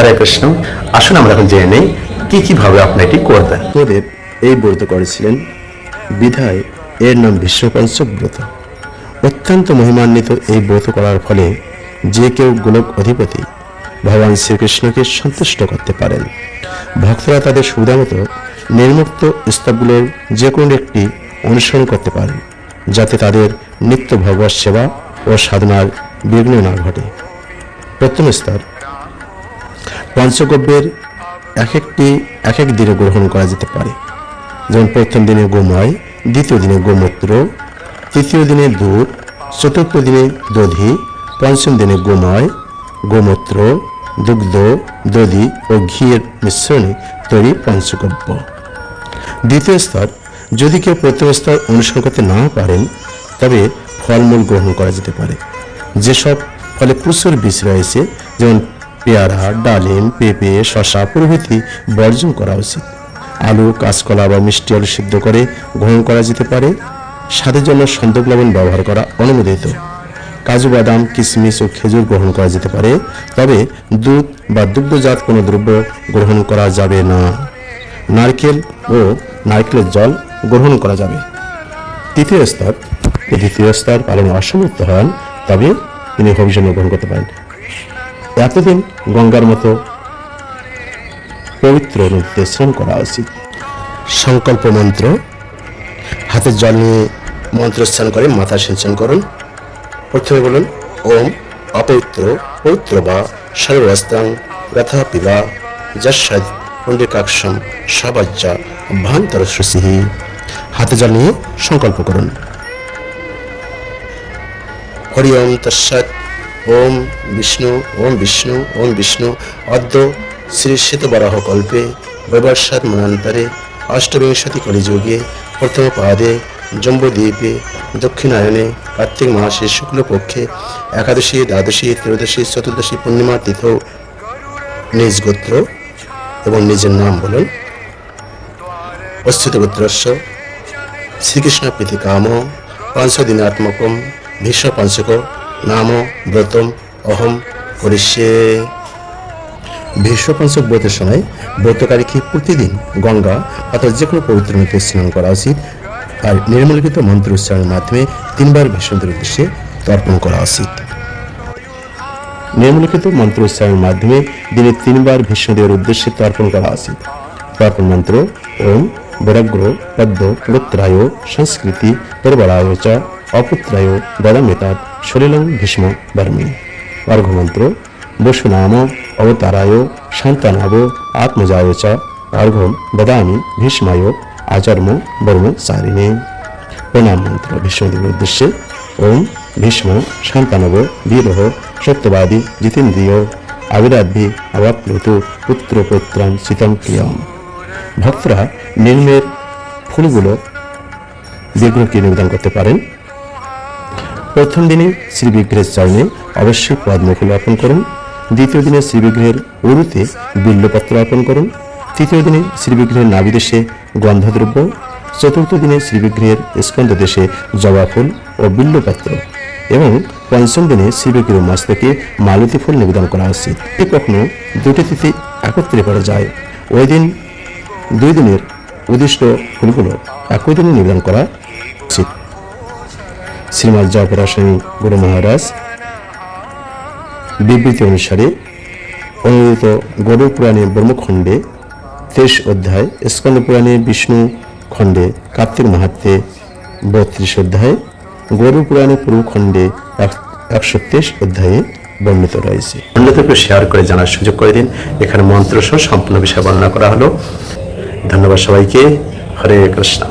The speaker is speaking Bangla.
হরে কৃষ্ণ, আসুন আমরা এখন জেনে নেই কি কীভাবে আপনি এটি করবেন দেব এই ব্রত করেছিলেন, বিধায় এর নাম বিশ্বপঞ্চক ব্রত। অত্যন্ত মহিমান্বিত এই ব্রত করার ফলে যে কেউ গোলক অধিপতি ভগবান শ্রীকৃষ্ণকে সন্তুষ্ট করতে পারেন। ভক্তরা তাদের সুবিধা মতো নির্মুক্ত স্তবগুলোর যে কোনো একটি অনুসরণ করতে পারেন, যাতে তাদের নিত্য ভগবত সেবা ও সাধনার বিঘ্ন না ঘটে। প্রথম স্তর পঞ্চগব্যের এক একটি এক এক দিনে গ্রহণ করা যেতে পারে। যেমন প্রথম দিনে গোময়, দ্বিতীয় দিনে গোমূত্র, তৃতীয় দিনে দুধ চতুর্থ দিনে দধি, পঞ্চম দিনে গোময়, গোমূত্র, দুগ্ধ, দধি ও ঘিয়ের মিশ্রণে তৈরি পঞ্চগব্য। দ্বিতীয় স্তর, যদি কেউ প্রথম স্তর অনুসরণ করতে না পারেন, তবে ফলমূল গ্রহণ করা যেতে পারে। যেসব ফলে প্রচুর বীজ রয়েছে, যেমন পেয়ারা, ডালিম, পেঁপে শশা প্রভৃতি বর্জন করা উচিত। আলু, কাঁচকলা বা মিষ্টি আলু সিদ্ধ করে গ্রহণ করা যেতে পারে। স্বাদের জন্য সন্দক লবণ ব্যবহার করা অনুমোদিত। কাজু, বাদাম, কিশমিশ ও খেজুর গ্রহণ করা যেতে পারে, তবে দুধ বা দুগ্ধজাত কোনো দ্রব্য গ্রহণ করা যাবে না। নারকেল ও নারকেলের জল গ্রহণ করা যাবে। তৃতীয় স্তর। দ্বিতীয় স্তর পালনে অসমর্থ হন, তবে তিনি হবিষণ গ্রহণ করতে পারেন। এতদিন গঙ্গার মতো পবিত্র নদীতে স্নান করা উচিত। সংকল্প মন্ত্র। হাতের জল নিয়ে মন্ত্র স্নান করে মাথা সিঞ্চন করুন। প্রথমে বলুন, ওম অপবিত্র, পবিত্র বা সর্বাস্তাং ব্যথা পিবা যশাদ পণ্ডিকাক্ষম সবাজ্জা ভান্তর সুসিহি হাতে জল নিয়ে সংকল্প করুন। হরি ওম ওম বিষ্ণু ওম বিষ্ণু ওম বিষ্ণু। অদ্য শ্রী শ্বেতবরাহ কল্পে বৈবর্ষাদ মনান্তরে অষ্টবিংশতি কলিযুগে প্রথম পাদে জম্বুদ্বীপে দক্ষিণায়নে কার্তিক মাসে শুক্লপক্ষে একাদশী, দ্বাদশী, ত্রয়োদশী, চতুর্দশী পূর্ণিমা তীর্থ নিজ গোত্র এবং নিজের নাম বলুন। অস্তুত গোত্রস্য শ্রীকৃষ্ণ প্রীতি কাম পঞ্চদিনাত্মকম ভীষ্ম পঞ্চক নাম ব্রতম অহম করিষ্যে। ভীষ্ম পঞ্চক ব্রতের সময় ব্রতকারীকে প্রতিদিন গঙ্গা অথবা যে কোনো পবিত্র নদীতে স্নান করা উচিত। আর নির্মলিখিত মন্ত্র উচ্চারণের মাধ্যমে তিনবার ভীষ্মদের উদ্দেশ্যে তর্পণ করা উচিত। নিম্নলিখিত মন্ত্র উচ্চারণের মাধ্যমে দিনে তিনবার ভীষ্মদেবের উদ্দেশ্যে তর্পণ করা উচিত। তর্পণ মন্ত্র ওম বৈরাগ্র পদ্ম গোত্রায় সংস্কৃতি পরবরায় চ অপুত্রায় বদমেতাৎ সলিলং ভীষ্ম বর্মে। অর্ঘ্যমন্ত্র, বসুনাম, অবতারায় শান্তানাব, আত্মজায় চ। অর্ঘ্যম বদামি ভীষ্মায়, আচর্ম বর্ম সারিণে প্রণাম মন্ত্র ভীষ্মদেবের উদ্দেশ্যে। ওম ভীষ্ম শান্তানব বীরহ সত্যবাদী জিতেন্দ্রিয়। আবিরাধি অবাপ্লুতু পুত্র পুত্রান শীতম প্রিয়ম ভক্তরা নির্মের ফুলগুলো বিগ্রহকে নিবেদন করতে পারেন। প্রথম দিনে শ্রী বিগ্রহের চরণে অবশ্যই পদ্মফুল অর্পণ করুন। দ্বিতীয় দিনে শ্রী বিগ্রহের উরুতে বিল্লপত্র অর্পণ করুন। তৃতীয় দিনে শ্রী নাবিদেশে গন্ধদ্রব্য। চতুর্থ দিনে শ্রী বিগ্রহের স্কন্দ দেশে জবা ফুল ও বিল্লপত্র। এবং পঞ্চম দিনে শ্রী বিগ্রহের মস্তকে মালতী ফুল নিবেদন করা উচিত। এ কখনো দুটি তিথি একত্রে করা যায়। ওই দিন দুই দিনের উদ্দিষ্ট ফুলগুলো একই দিনে নিবেদন করা উচিত। শ্রীমৎ জয়পরাশনী গুরু মহারাজ। বিবৃতি অনুসারে অনুদিত গরুর পুরাণে ব্রহ্মখণ্ডে তেইশ অধ্যায় স্কন্দ পুরাণে বিষ্ণু খণ্ডে কার্তিক মাহাত্মে বত্রিশ অধ্যায় গরুর পুরাণে পূর্বখণ্ডে একশো তেইশ অধ্যায়ে বর্ণিত রয়েছে। অন্যদেরকে শেয়ার করে জানার সুযোগ করে দিন। এখানে মন্ত্র সহ সম্পূর্ণ বিষয় বর্ণনা করা হলো। ধন্যবাদ সবাইকে। হরে কৃষ্ণ।